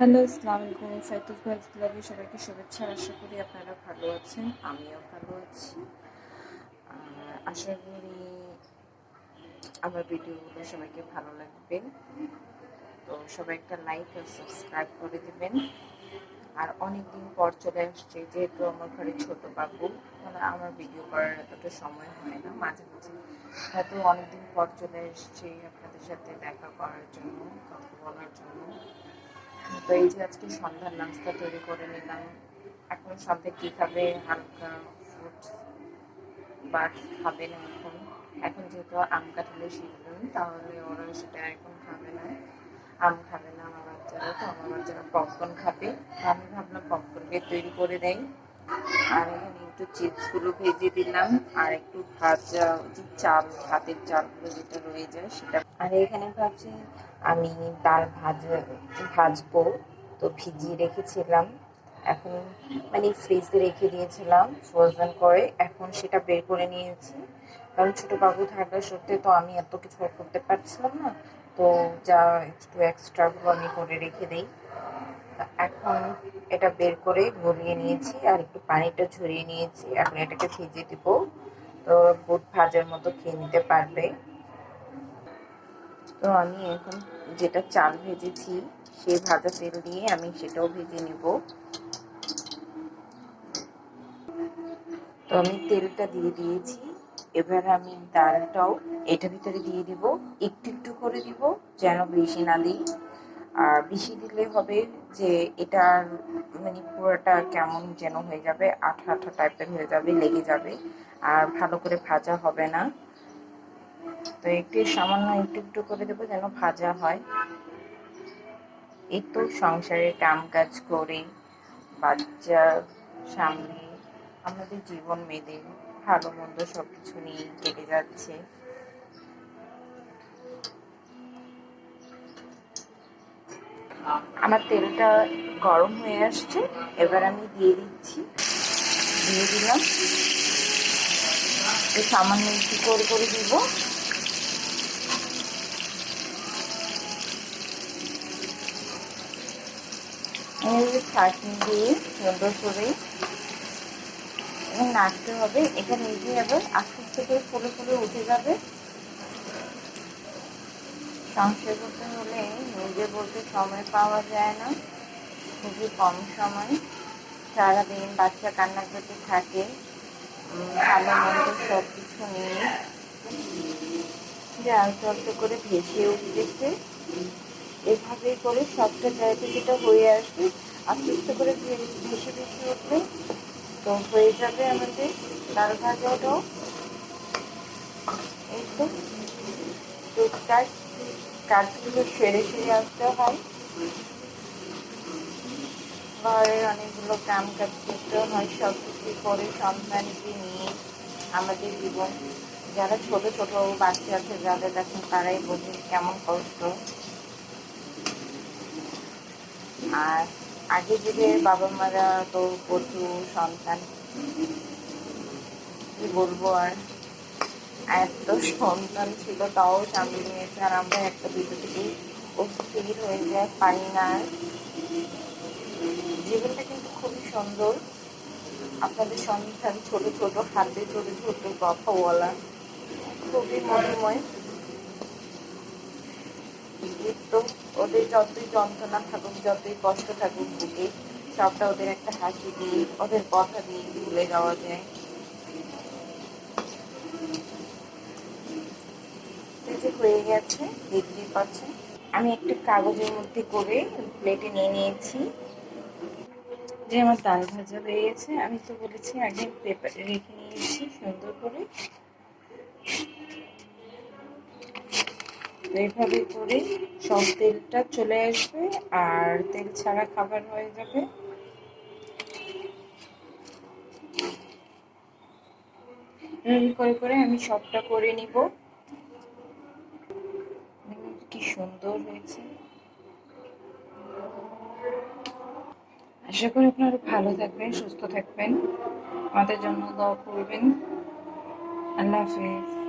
Hello আসসালামু আলাইকুম ফাইতুল ভাইজ ব্লগে সবাইকে শুভেচ্ছা। আশা করি আপনারা ভালো আছেন, আমিও ভালো আছি। আশা করি আমার ভিডিওগুলো সবাইকে ভালো লাগবে। তো সবাই একটা লাইক আর সাবস্ক্রাইব করে দেবেন। আর অনেক দিন পর চলে আসছে, যেহেতু আমার ঘরে ছোট বাবু মানে আমার ভিডিও করার এতটা সময় হয় না। মাঝে মাঝে হয়তো অনেকদিন পর চলে এসছি আপনাদের সাথে দেখা করার জন্য, কথা বলার জন্য। তো এই যে আজকে সন্ধ্যার নাস্তা তৈরি করে নিলাম। এখন সন্ধ্যে কি খাবে? হালকা ফ্রুটস বা খাবে না এখন। এখন যেহেতু আম কাঁঠালের শিখলাম তাহলে ওরা সেটা এখন খাবে না। আম খাবে না আমার বাচ্চারা, তো আমার বাচ্চারা পপকর্ন খাবে। আমি ভাবলাম পপকর্নকে তৈরি করে দেয় আর এখানে একটু চিপসগুলো ভেজে দিলাম, আর একটু ভাজা যে চাল, ভাতের চালগুলো যেটা রয়ে যায় সেটা। আর এখানে ভাবছি আমি ডাল ভাজ, ভাজবো, তো ভিজিয়ে রেখেছিলাম। এখন মানে ফ্রিজে রেখে দিয়েছিলাম ফ্রোজেন করে, এখন সেটা বের করে নিয়েছি। কারণ ছোটো বাবু থাকা সত্ত্বে তো আমি এত কিছু করতে পারছিলাম না, তো যা একটু এক্সট্রাগুলো আমি করে রেখে দিই। এখন এটা বের করে গলিয়ে নিয়েছি আর একটু পানিটা ঝরিয়ে নিয়েছি। এখন এটাকে ভিজে দিব। তো বুট ভাজার মতো খেয়ে নিতে পারবে। তো আমি এখন যেটা চাল ভেজেছি, সেই ভাজা তেল দিয়ে আমি সেটাও ভেজে নিব। তো আমি তেলটা দিয়ে দিয়েছি। এবার আমি ডালটাও এটা ভিতরে দিয়ে দিব। একটু একটু করে দিব, যেন বেশি না দিই। আর বেশি দিলে হবে যে এটা মানে পুরোটা কেমন যেন হয়ে যাবে, আঠা আঠা টাইপের হয়ে যাবে, লেগে যাবে, আর ভালো করে ভাজা হবে না। তো একটু সামান্য একটু একটু করে দেবো যেন ভাজা হয়। এই তো সংসারে কাম কাজ করে বাচ্চা সামনে আমাদের জীবন মেয়েদের ভালো মন্দ সবকিছু নিয়ে কেটে যাচ্ছে। আমার তেলটা গরম হয়ে আসছে, এবার আমি দিয়ে দিচ্ছি, দিয়ে দিলাম। সামান্য একটু করে করে দিব। চাটনি দিয়ে সুন্দর করে নাড়তে হবে। এটা নিজে এবার আস্তে আস্তে করে ফুলে ফুলে উঠে যাবে। সংসার করতে হলে নিজে বলতে সময় পাওয়া যায় না। খুবই কম সময়। সারাদিন বাচ্চা কান্না কান্নাকাটি থাকে ভালো মন্দ সব কিছু নিয়ে যে আস্তে করে ভেসে উঠতেছে। এভাবেই করে সবটা জায়গা যেটা হয়ে আসবে, আস্তে আস্তে করে ভেসে ভেসে উঠবে। তো হয়ে যাবে আমাদের ডাল ভাজাটাও এই তো। টুকটাক কাজগুলো সেরে সেরে আসতে হয়। ঘরের অনেকগুলো কাম কাজ করতে হয় সব কিছু করে সন্তানকে নিয়ে আমাদের জীবন। যারা ছোট ছোট বাচ্চা আছে, যাদের এখন তারাই বোঝে কেমন কষ্ট। আর আগে যুগের বাবা মারা তো প্রচুর সন্তান। কি বলব আর? এত সন্তান ছিল, তাও সামনে নিয়েছে আর আমরা একটা থেকে অস্থির হয়ে যায় পারি না। জীবনটা কিন্তু খুবই সুন্দর। আপনাদের সন্তান ছোট ছোট, হাতে ছোট ছোট কথা বলা খুবই মধুময়। তো ওদের যতই যন্ত্রণা থাকুক, যতই কষ্ট থাকুক, বুকে সবটা ওদের একটা হাসি দিয়ে, ওদের কথা দিয়ে ভুলে যাওয়া যায়। যে হয়ে গেছে, দেখতেই পাচ্ছেন। আমি একটু কাগজের মধ্যে করে প্লেটে নিয়ে নিয়েছি। যে আমার ডাল ভাজা হয়ে গেছে, আমি তো বলেছি আগে পেপার রেখে নিয়েছি সুন্দর করে। এইভাবে করে সব তেলটা চলে আসবে, আর তেল ছাড়া খাবার হয়ে যাবে। করে করে আমি সবটা করে নিব। সুন্দর হয়েছে। আশা করি আপনারা ভালো থাকবেন, সুস্থ থাকবেন। আমাদের জন্য দোয়া করবেন। আল্লাহ হাফিজ।